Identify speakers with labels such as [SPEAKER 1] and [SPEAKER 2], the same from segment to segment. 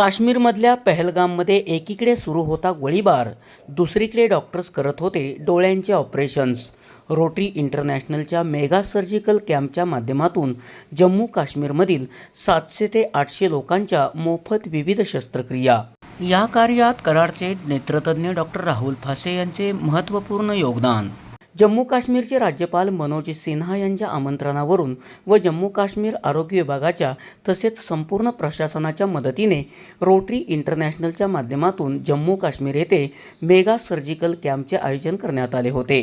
[SPEAKER 1] काश्मीरमधल्या पहलगाममध्ये एकीकडे सुरू होता गोळीबार दुसरीकडे डॉक्टर्स करत होते डोळ्यांचे ऑपरेशन्स रोटरी इंटरनॅशनलच्या मेगा सर्जिकल कॅम्पच्या माध्यमातून जम्मू काश्मीरमधील सातशे ते आठशे लोकांच्या मोफत विविध शस्त्रक्रिया. या कार्यात कराडचे नेत्रतज्ज्ञ डॉक्टर राहुल फासे यांचे महत्त्वपूर्ण योगदान. जम्मू काश्मीरचे राज्यपाल मनोज सिन्हा यांच्या आमंत्रणावरून व जम्मू काश्मीर आरोग्य विभागाच्या तसेच संपूर्ण प्रशासनाच्या मदतीने रोटरी इंटरनॅशनलच्या माध्यमातून जम्मू काश्मीर येथे मेगा सर्जिकल कॅम्पचे आयोजन करण्यात आले होते.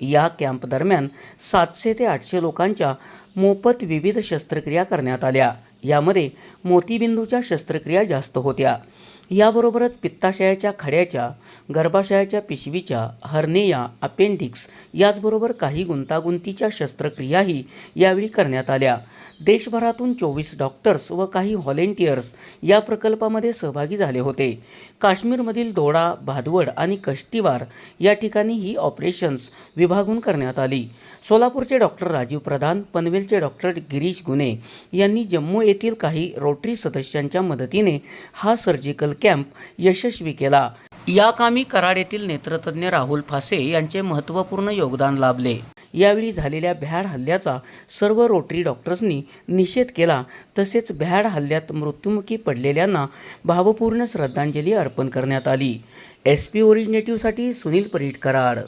[SPEAKER 1] या कॅम्प दरम्यान सातशे ते आठशे लोकांच्या मोफत विविध शस्त्रक्रिया करण्यात आल्या. यामध्ये मोतीबिंदूच्या शस्त्रक्रिया जास्त होत्या. याबरोबरच पित्ताशयाच्या खड्याच्या गर्भाशयाच्या पिशवीच्या हर्नेया अपेंडिक्स याचबरोबर काही गुंतागुंतीच्या शस्त्रक्रियाही यावेळी करण्यात आल्या. देशभरातून चोवीस डॉक्टर्स व काही व्हॉलेंटियर्स या प्रकल्पामध्ये सहभागी झाले होते. काश्मीरमधील दोडा भादवड आणि कष्टीवार या ठिकाणी ही ऑपरेशन्स विभागून करण्यात आली. सोलापूरचे डॉक्टर राजीव प्रधान पनवेलचे डॉक्टर गिरीश गुने यांनी जम्मू येथील काही रोटरी सदस्यांच्या मदतीने हा सर्जिकल कॅम्प यशस्वी केला. या कामी कराड येथील नेत्रतज्ञ राहुल फासे यांचे महत्त्वपूर्ण योगदान लाभले. यावेळी झालेल्या भ्याड हल्ल्याचा सर्व रोटरी डॉक्टर्सनी निषेध केला. तसेच भ्याड हल्ल्यात मृत्युमुखी पडलेल्यांना भावपूर्ण श्रद्धांजली अर्पण करण्यात आली. एस पी ओरिजिनेटिव्हसाठी सुनील परीट कराड.